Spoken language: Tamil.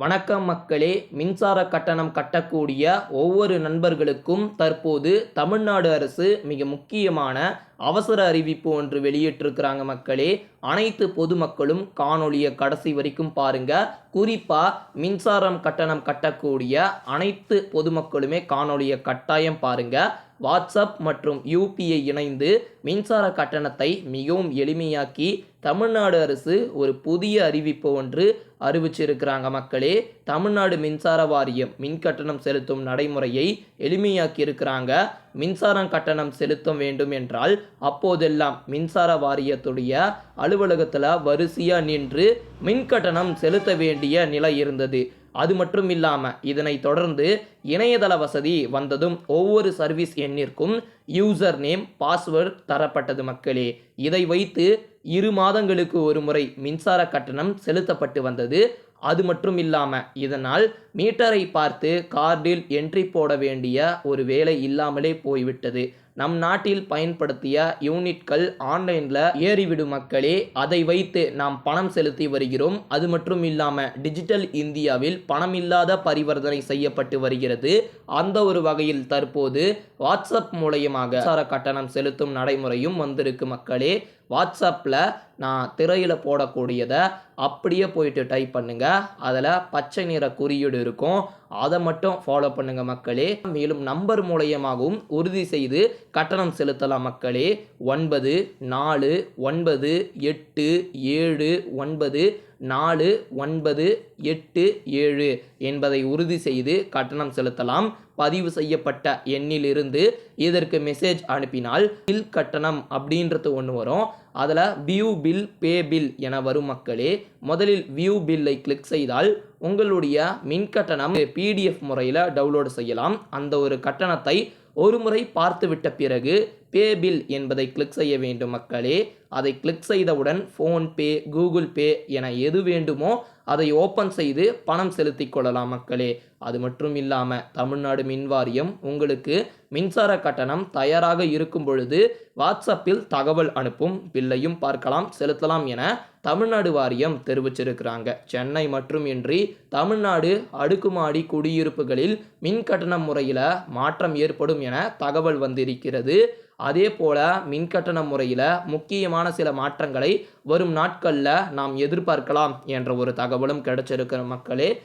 வணக்கம் மக்களே. மின்சார கட்டணம் கட்டக்கூடிய ஒவ்வொரு நண்பர்களுக்கும் தற்போது தமிழ்நாடு அரசு மிக முக்கியமான அவசர அறிவிப்பு ஒன்று வெளியிட்டிருக்கிறாங்க மக்களே. அனைத்து பொதுமக்களும் காணொளியை கடைசி வரைக்கும் பாருங்க. குறிப்பாக மின்சாரம் கட்டணம் கட்டக்கூடிய அனைத்து பொதுமக்களுமே காணொளியை கட்டாயம் பாருங்கள் வாட்ஸ்அப் மற்றும் யூபிஐ இணைந்து மின்சார கட்டணத்தை மிகவும் எளிமையாக்கி தமிழ்நாடு அரசு ஒரு புதிய அறிவிப்பு ஒன்று அறிவிச்சிருக்கிறாங்க மக்களே. தமிழ்நாடு மின்சார வாரியம் மின் கட்டணம் செலுத்தும் நடைமுறையை எளிமையாக்கி இருக்கிறாங்க. மின்சாரம் கட்டணம் செலுத்த வேண்டும் என்றால் அப்போதெல்லாம் மின்சார வாரியத்துடைய அலுவலகத்தில் வரிசையாக நின்று மின் கட்டணம் செலுத்த வேண்டிய நிலை இருந்தது. அது மட்டும் இல்லாமல் இதனை தொடர்ந்து இணையதள வசதி வந்ததும் ஒவ்வொரு சர்வீஸ் எண்ணிற்கும் யூசர் நேம் பாஸ்வேர்டு தரப்பட்டது மக்களே. இதை வைத்து இரு மாதங்களுக்கு ஒரு முறை மின்சார கட்டணம் செலுத்தப்பட்டு வந்தது. அது மட்டும் இல்லாமல் இதனால் மீட்டரை பார்த்து கார்டில் என்ட்ரி போட வேண்டிய ஒரு வேலை இல்லாமலே போய்விட்டது. நம் நாட்டில் பயன்படுத்திய யூனிட்கள் ஆன்லைனில் ஏறிவிடும் மக்களே அதை வைத்து நாம் பணம் செலுத்தி வருகிறோம். அது மட்டும் இல்லாமல் டிஜிட்டல் இந்தியாவில் பணமில்லாத பரிவர்த்தனை செய்யப்பட்டு வருகிறது. அந்த ஒரு வகையில் தற்போது வாட்ஸ்அப் மூலயமாக கட்டணம் செலுத்தும் நடைமுறையும் வந்திருக்கு மக்களே. வாட்ஸ்அப்பில் நான் திரையில் போடக்கூடியதை அப்படியே போயிட்டு டைப் பண்ணுங்கள் அதில் பச்சை நிற குறியீடு இருக்கும். அதை மட்டும் ஃபாலோ பண்ணுங்கள் மக்களே. மேலும் நம்பர் மூலயமாகவும் உறுதி செய்து கட்டணம் செலுத்தலாம் மக்களே. ஒன்பது நாலு ஒன்பது எட்டு ஏழு ஒன்பது நாலு ஒன்பது எட்டு ஏழு என்பதை உறுதி செய்து கட்டணம் செலுத்தலாம். பதிவு செய்யப்பட்ட எண்ணிலிருந்து இதற்கு மெசேஜ் அனுப்பினால் பில் கட்டணம் அப்படின்றது ஒன்று வரும். அதில் வியூ பில் பே பில் என வரும் மக்களே முதலில் வியூ பில்லை கிளிக் செய்தால் உங்களுடைய மின் கட்டணம் பிடிஎஃப் முறையில் டவுன்லோடு செய்யலாம். அந்த ஒரு கட்டணத்தை ஒரு முறை பார்த்துவிட்ட பிறகு பே பில் என்பதை கிளிக் செய்ய வேண்டும் மக்களே. அதை கிளிக் செய்தவுடன் ஃபோன்பே கூகுள் பே என எது வேண்டுமோ அதை ஓப்பன் செய்து பணம் செலுத்தி கொள்ளலாம் மக்களே. அது மட்டும் இல்லாமல் தமிழ்நாடு மின் வாரியம் உங்களுக்கு மின்சார கட்டணம் தயாராக இருக்கும் பொழுது வாட்ஸ்அப்பில் தகவல் அனுப்பும் பில்லையும் பார்க்கலாம் செலுத்தலாம் என தமிழ்நாடு வாரியம் தெரிவிச்சிருக்கிறாங்க. சென்னை மற்றும் இன்றி தமிழ்நாடு அடுக்குமாடி குடியிருப்புகளில் மின் கட்டண முறையில் மாற்றம் ஏற்படும் என தகவல் வந்திருக்கிறது. அதே போல மின்கட்டண முறையில் முக்கியமான சில மாற்றங்களை வரும் நாட்களில் நாம் எதிர்பார்க்கலாம் என்ற ஒரு தகவலும் கிடைச்சிருக்கிற மக்களே.